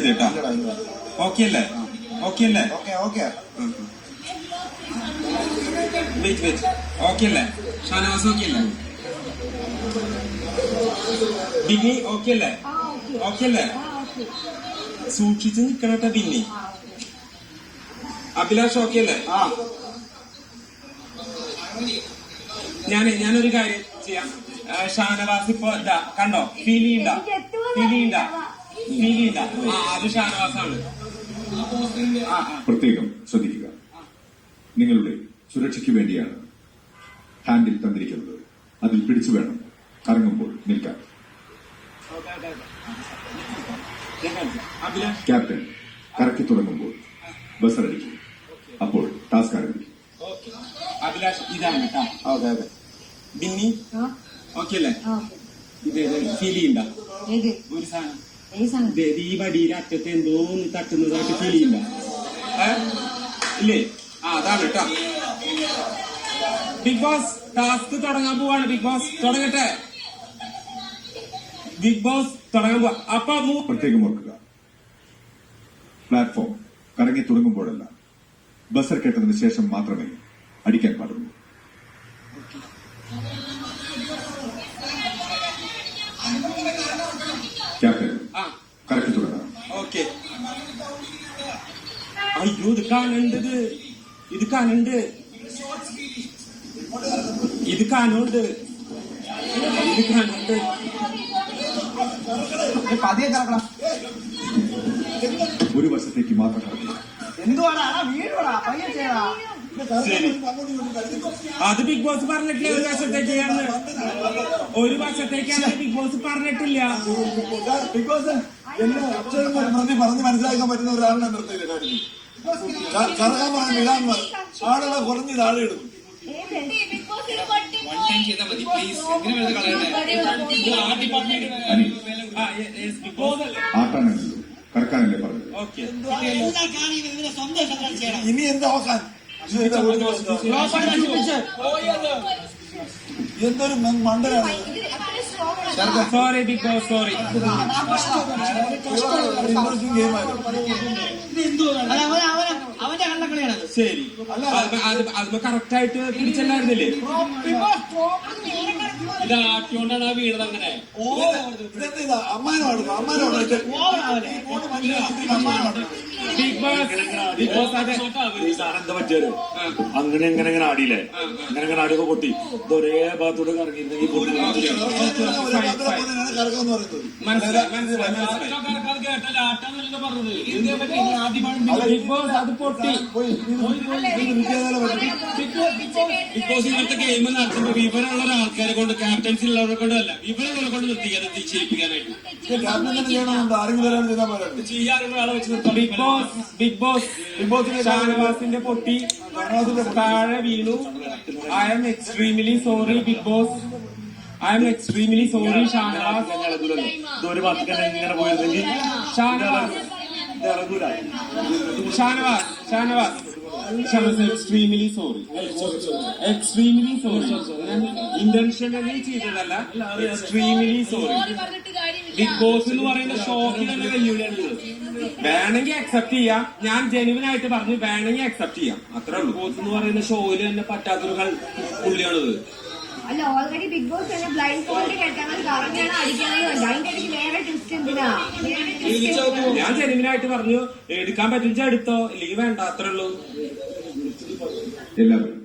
Okay അല്ലേ? Okay അല്ലേ? Okay okay wait wait okay അല്ലേ? ഷാനവാസ് ഓക്കെ അല്ലേ? ബിന്നി ഓക്കെ അല്ലേ? ഓക്കെ അല്ലേ? ആ ഓക്കെ സൂക്ഷിച്ച് നിക്കണട്ടെ ബിന്നി. അഭിലാഷ് ഓക്കെ അല്ലേ? ആ. ഞാനേ ഞാനൊരു കാര്യം ചെയ്യാം. ഷാനവാസ് ഇപ്പൊ ഇതാ കണ്ടോ? ഫീൽ ചെയ്യണ്ട. ഫീൽ ചെയ്യണ്ട. പ്രത്യേകം ശ്രദ്ധിക്കുക. നിങ്ങളുടെ സുരക്ഷയ്ക്ക് വേണ്ടിയാണ് ഹാൻഡിൽ തന്നിരിക്കുന്നത്. അതിൽ പിടിച്ചു വേണം. കറങ്ങുമ്പോൾ നിൽക്കാൻ. അഭിലാഷ്? ക്യാപ്റ്റൻ കറക്കി തുടങ്ങുമ്പോൾ ബസർ അടിക്കും. അപ്പോൾ ടാസ്ക് ആരംഭിക്കും. ഓക്കെ. അഭിലാഷ് ഇതാണ് കേട്ടോ ഓക്കെ ഓക്കെ. ബിന്നി? ഓക്കെ അല്ലേ? ഇത് ഫീൽ ചെയ്യണ്ട ഏത്? ഒരു സാധനം. ഈ വടിയുടെ അറ്റത്ത് എന്തോ ഒന്ന് തട്ടുന്നതായിട്ട് ഏ? ഇല്ലേ? ആ അതാണ് കേട്ടോ ബിഗ് ബോസ് ടാസ്ക് തുടങ്ങാൻ പോവാണ് ബിഗ് ബോസ് തുടങ്ങട്ടെ. ബിഗ് ബോസ് തുടങ്ങാൻ പോവാ. അപ്പൊ മൂ- പ്രത്യേകം ഓർക്കുക പ്ലാറ്റ്ഫോം കറങ്ങി തുടങ്ങുമ്പോഴല്ല. ബസർ കേട്ടതിന് ശേഷം മാത്രമേ അടിക്കാൻ പാടുള്ളൂ. ക്യാപ്റ്റൻ ആ കറക്കി തുടങ്ങാം ഓക്കെ അയ്യോ ഇത് കാണണ്ടത് ഇത് കാണണ്ട് ഇത് കാണുണ്ട് ഇത് കാണുണ്ട് പതിയെ കറക്കണം ഒരു വശത്തേക്ക് മാത്രം കറക്കുക എന്തുവാടാ അടാ വീടുവാടാ പയ്യെ ചെയ്യടാ ശരി. അത് ബിഗ് ബോസ് പറഞ്ഞിട്ടില്ല ഒരു വർഷത്തേക്കാണ് ഒരു വർഷത്തേക്കാണ് ബിഗ് ബോസ് പറഞ്ഞിട്ടില്ല. ബിക്കോസ് എന്നെ അക്ഷരം പ്രതി പറഞ്ഞ് മനസ്സിലാക്കാൻ പറ്റുന്ന ഒരാളിനെ നിർത്തിയില്ല പറഞ്ഞ് വിടാൻ പറഞ്ഞു ആളുകളെ കുറഞ്ഞ് താഴെ ബിഗ് ബോസ് ആട്ടാനല്ലോ കറക്കാനല്ലേ ഓക്കെ ഇനി എന്താ നോക്കാൻ എന്തൊരു മണ്ടനാണ്. സോറി ബിഗ് ബോസ് സോറി അവന്റെ കള്ളക്കളിയാണത് ശരി അത് അത് കറക്റ്റ് ആയിട്ട് പിടിച്ചല്ലായിരുന്നില്ലേ? ഇത് ആട്ടിയോണ്ടാണ് ആ വീണത് അങ്ങനെ. അമ്മാനോട് അമ്മാനോട് അമ്മാനോട് ബിഗ് ബോസ് ബിഗ് ബോസ് അങ്ങനെ എങ്ങനെ എങ്ങനെ ആടിയില്ലേ അങ്ങനെ അങ്ങനെ ആടിയൊക്കെ പൊട്ടി ഇത് ഒരേ ഭാഗത്തോട് കറങ്ങിയിരുന്നെങ്കിൽ ബിഗ് ബോസ് അത് പൊട്ടി വിദ്യാലയം ബിക്കോസ് ഇങ്ങനത്തെ ഗെയിം നടത്തുമ്പോ വിവരമുള്ള ആൾക്കാരെ കൊണ്ട് ക്യാപ്റ്റൻസി ഉള്ളവരെ കൊണ്ടല്ല വിവരമുള്ള കൊണ്ട് നിർത്തിക്കാൻ ചെയ്യിപ്പിക്കാനായിട്ട് ചെയ്യാറുള്ള ആളെ വെച്ച് നിർത്തണം big boss big boss big ബോസിന്റെ ഷാനവാസിന്റെ പൊട്ടി. താഴെ വീണു. I am extremely sorry big boss. I am extremely sorry Shanavas. ഭാഗത്തേക്ക് ഇങ്ങനെ Shanavas. Shanavas extremely sorry extremely sorry ഞാൻ ഇന്റൻഷനലി ചെയ്തതല്ല. എക്സ്ട്രീംലി സോറി ബിഗ് ബോസ് എന്ന് പറയുന്ന ഷോക്കിൽ തന്നെ വെല്ലുവിളിയാണ് വേണമെങ്കിൽ അക്സെപ്റ്റ് ചെയ്യാം. ഞാൻ ജെനുവിൻ ആയിട്ട് പറഞ്ഞു വേണമെങ്കിൽ അക്സെപ്റ്റ് ചെയ്യാം. അത്രേ ഉള്ളൂ. ബോസ് എന്ന് പറയുന്ന ഷോയിൽ തന്നെ പറ്റാത്തൊരു പുള്ളിയാണത്. അല്ല ഓൾറെഡി ബിഗ് ബോസ് തന്നെ ബ്ലൈൻഡ് ഫോൾഡ് കറങ്ങാണ് അതിന്റെ ഇടയ്ക്ക് വേറെ ട്വിസ്റ്റ് എന്തിനാ? വേറെ twist ഞാൻ ജെനുവിനായിട്ട് പറഞ്ഞു എടുക്കാൻ പറ്റുന്ന എടുത്തോ ഇല്ലെങ്കിൽ വേണ്ട അത്രേ ഉള്ളൂ. എല്ലാവരും